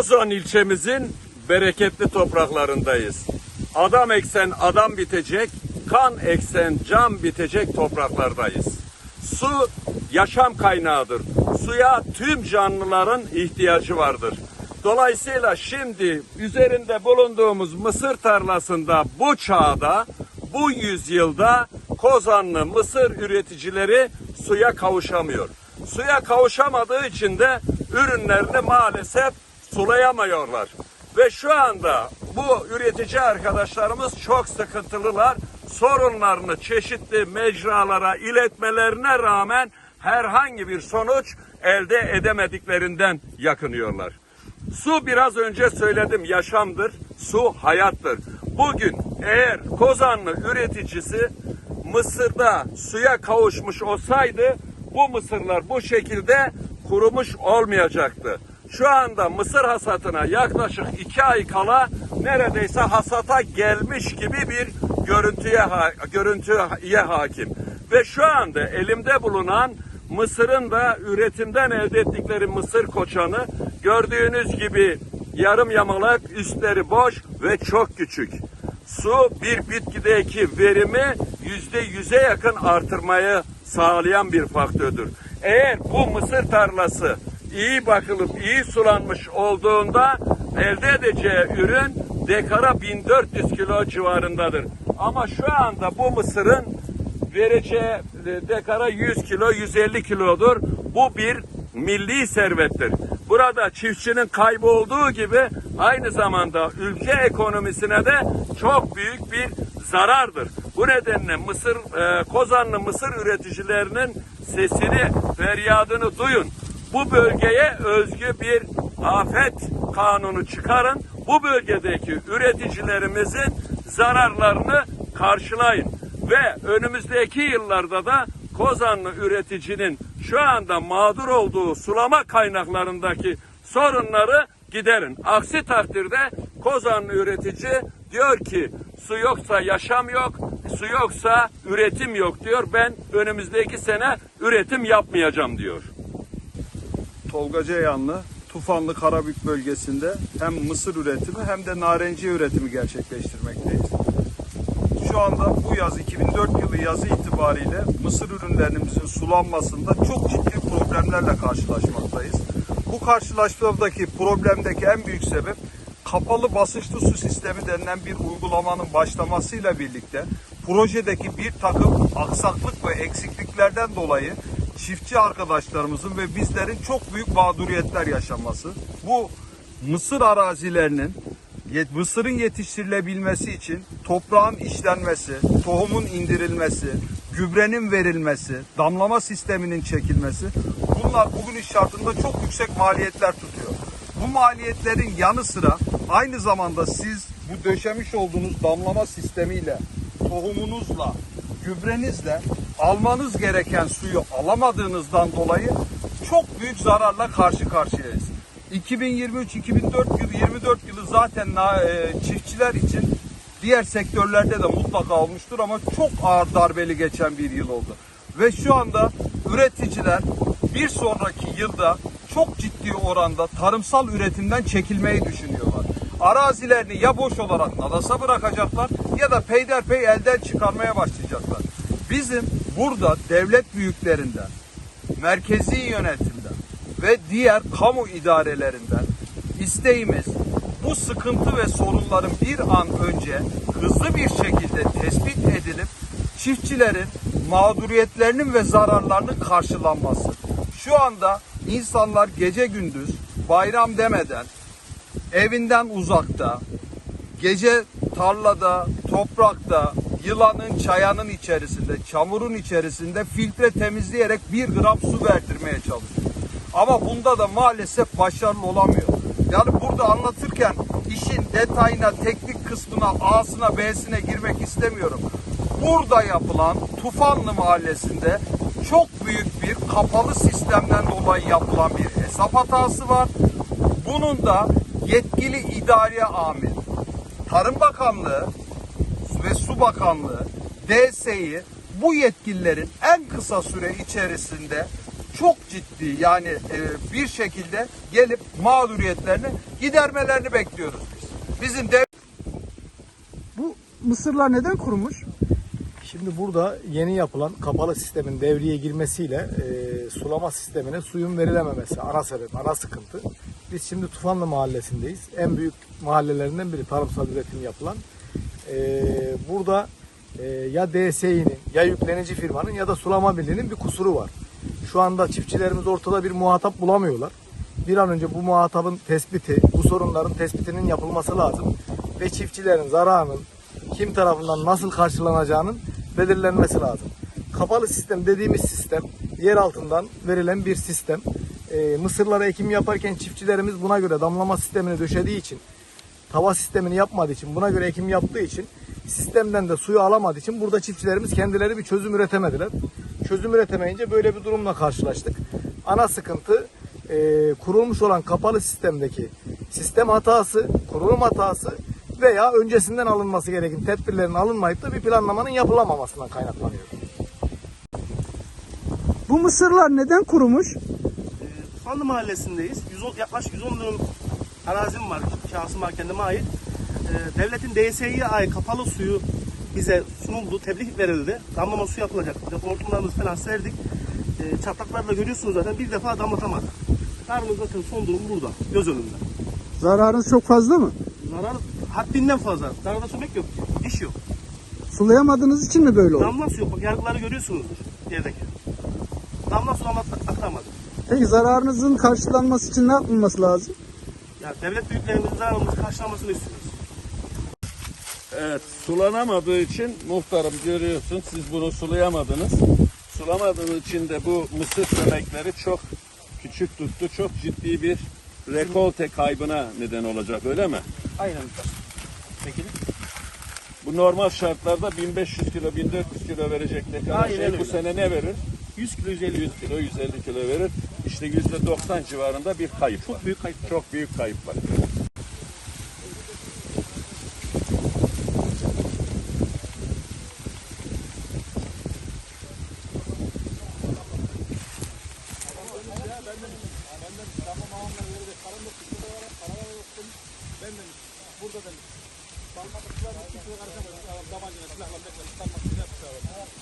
Kozan ilçemizin bereketli topraklarındayız. Adam eksen adam bitecek, kan eksen can bitecek topraklardayız. Su yaşam kaynağıdır. Suya tüm canlıların ihtiyacı vardır. Dolayısıyla şimdi üzerinde bulunduğumuz mısır tarlasında bu çağda, bu yüzyılda Kozanlı mısır üreticileri suya kavuşamıyor. Suya kavuşamadığı için de ürünlerini maalesef sulayamıyorlar. Ve şu anda bu üretici arkadaşlarımız çok sıkıntılılar. Sorunlarını çeşitli mecralara iletmelerine rağmen herhangi bir sonuç elde edemediklerinden yakınıyorlar. Su biraz önce söyledim yaşamdır, su hayattır. Bugün eğer Kozanlı üreticisi Mısır'da suya kavuşmuş olsaydı bu mısırlar bu şekilde kurumuş olmayacaktı. Şu anda mısır hasatına yaklaşık iki ay kala neredeyse hasata gelmiş gibi bir görüntüye görüntüye hakim. Ve şu anda elimde bulunan Mısır'ın da üretimden elde ettikleri mısır koçanı gördüğünüz gibi yarım yamalak üstleri boş ve çok küçük. Su bir bitkideki verimi yüzde yüze yakın artırmayı sağlayan bir faktördür. Eğer bu mısır tarlası iyi bakılıp iyi sulanmış olduğunda elde edeceği ürün dekara 1400 kilo civarındadır. Ama şu anda bu mısırın vereceği e, dekara 100 kilo 150 kilodur. Bu bir milli servettir. Burada çiftçinin kaybı olduğu gibi aynı zamanda ülke ekonomisine de çok büyük bir zarardır. Bu nedenle Mısır e, Kozanlı mısır üreticilerinin sesini, feryadını duyun. Bu bölgeye özgü bir afet kanunu çıkarın. Bu bölgedeki üreticilerimizin zararlarını karşılayın ve önümüzdeki yıllarda da Kozanlı üreticinin şu anda mağdur olduğu sulama kaynaklarındaki sorunları giderin. Aksi takdirde Kozanlı üretici diyor ki su yoksa yaşam yok, su yoksa üretim yok diyor. Ben önümüzdeki sene üretim yapmayacağım diyor. Tolga Ceyhanlı, Tufanlı Karabük bölgesinde hem mısır üretimi hem de narenciye üretimi gerçekleştirmekteyiz. Şu anda bu yaz 2004 yılı yazı itibariyle mısır ürünlerimizin sulanmasında çok ciddi problemlerle karşılaşmaktayız. Bu karşılaşmadaki problemdeki en büyük sebep kapalı basınçlı su sistemi denilen bir uygulamanın başlamasıyla birlikte projedeki bir takım aksaklık ve eksikliklerden dolayı çiftçi arkadaşlarımızın ve bizlerin çok büyük mağduriyetler yaşaması. Bu mısır arazilerinin mısırın yetiştirilebilmesi için toprağın işlenmesi, tohumun indirilmesi, gübrenin verilmesi, damlama sisteminin çekilmesi bunlar bugün iş şartında çok yüksek maliyetler tutuyor. Bu maliyetlerin yanı sıra aynı zamanda siz bu döşemiş olduğunuz damlama sistemiyle, tohumunuzla, gübrenizle almanız gereken suyu alamadığınızdan dolayı çok büyük zararla karşı karşıyayız. 2023-2004 yılı 24 yılı zaten e, çiftçiler için diğer sektörlerde de mutlaka olmuştur ama çok ağır darbeli geçen bir yıl oldu. Ve şu anda üreticiler bir sonraki yılda çok ciddi oranda tarımsal üretimden çekilmeyi düşünüyorlar. Arazilerini ya boş olarak nadasa bırakacaklar ya da peyderpey elden çıkarmaya başlayacaklar. Bizim burada devlet büyüklerinden, merkezi yönetimden ve diğer kamu idarelerinden isteğimiz bu sıkıntı ve sorunların bir an önce hızlı bir şekilde tespit edilip çiftçilerin mağduriyetlerinin ve zararlarının karşılanması. Şu anda insanlar gece gündüz bayram demeden evinden uzakta, gece tarlada, toprakta, yılanın, çayanın içerisinde, çamurun içerisinde filtre temizleyerek bir gram su verdirmeye çalışıyor. Ama bunda da maalesef başarılı olamıyor. Yani burada anlatırken işin detayına, teknik kısmına, A'sına, B'sine girmek istemiyorum. Burada yapılan Tufanlı Mahallesi'nde çok büyük bir kapalı sistemden dolayı yapılan bir hesap hatası var. Bunun da yetkili idare amir, Tarım Bakanlığı ve Su Bakanlığı, DSİ bu yetkililerin en kısa süre içerisinde çok ciddi yani e, bir şekilde gelip mağduriyetlerini gidermelerini bekliyoruz biz. Bizim dev Bu mısırlar neden kurumuş? Şimdi burada yeni yapılan kapalı sistemin devreye girmesiyle e, sulama sistemine suyun verilememesi ana sebep, ana sıkıntı. Biz şimdi Tufanlı mahallesindeyiz. En büyük mahallelerinden biri tarımsal üretim yapılan. E, burada e, ya DSİ'nin ya yüklenici firmanın ya da sulama birliğinin bir kusuru var. Şu anda çiftçilerimiz ortada bir muhatap bulamıyorlar. Bir an önce bu muhatabın tespiti, bu sorunların tespitinin yapılması lazım. Ve çiftçilerin zararının kim tarafından nasıl karşılanacağının belirlenmesi lazım. Kapalı sistem dediğimiz sistem yer altından verilen bir sistem. Ee, mısırlara ekim yaparken çiftçilerimiz buna göre damlama sistemini döşediği için tava sistemini yapmadığı için buna göre ekim yaptığı için sistemden de suyu alamadığı için burada çiftçilerimiz kendileri bir çözüm üretemediler. Çözüm üretemeyince böyle bir durumla karşılaştık. Ana sıkıntı e, kurulmuş olan kapalı sistemdeki sistem hatası, kurulum hatası veya öncesinden alınması gereken tedbirlerin alınmayıp da bir planlamanın yapılamamasından kaynaklanıyor. Bu mısırlar neden kurumuş? Fanlı Mahallesi'ndeyiz. 110, yaklaşık 110 dönüm arazim var. Şahsım var kendime ait. Ee, devletin DSİ'ye ait kapalı suyu bize sunuldu. Tebrik verildi. Damlama su yapılacak. Hortumlarımızı falan serdik. Ee, çatlakları da görüyorsunuz zaten. Bir defa damlatamadık. Karnımız zaten son durum burada. Göz önünde. Zararınız çok fazla mı? Zarar haddinden fazla. Zararda sönmek yok. İş yok. Sulayamadığınız için mi böyle oldu? Damla su yok. Bak yargıları görüyorsunuzdur yerdeki. Damla su aktarmadı. Peki zararınızın karşılanması için ne yapılması lazım? Yani devlet büyüklerimizin zararımızı karşılamasını istiyoruz. Evet, sulanamadığı için muhtarım görüyorsun siz bunu sulayamadınız. Sulamadığınız için de bu mısır sönekleri çok küçük tuttu. Çok ciddi bir rekolte kaybına neden olacak öyle mi? Aynen. Peki. Bu normal şartlarda 1500 kilo, 1400 kilo verecek ne kadar Aynen şey. Öyle. Bu sene ne verir? 100 kilo, 150 100 kilo, 150 kilo verir. İşte yüzde 90 civarında bir kayıp Çok var. büyük kayıp var. Çok büyük kayıp var. Burada demiş. Parmaklıklar bir çıkıyor arkadaşlar. Tabancayla silahla bekle. Parmaklıklar bir şey var.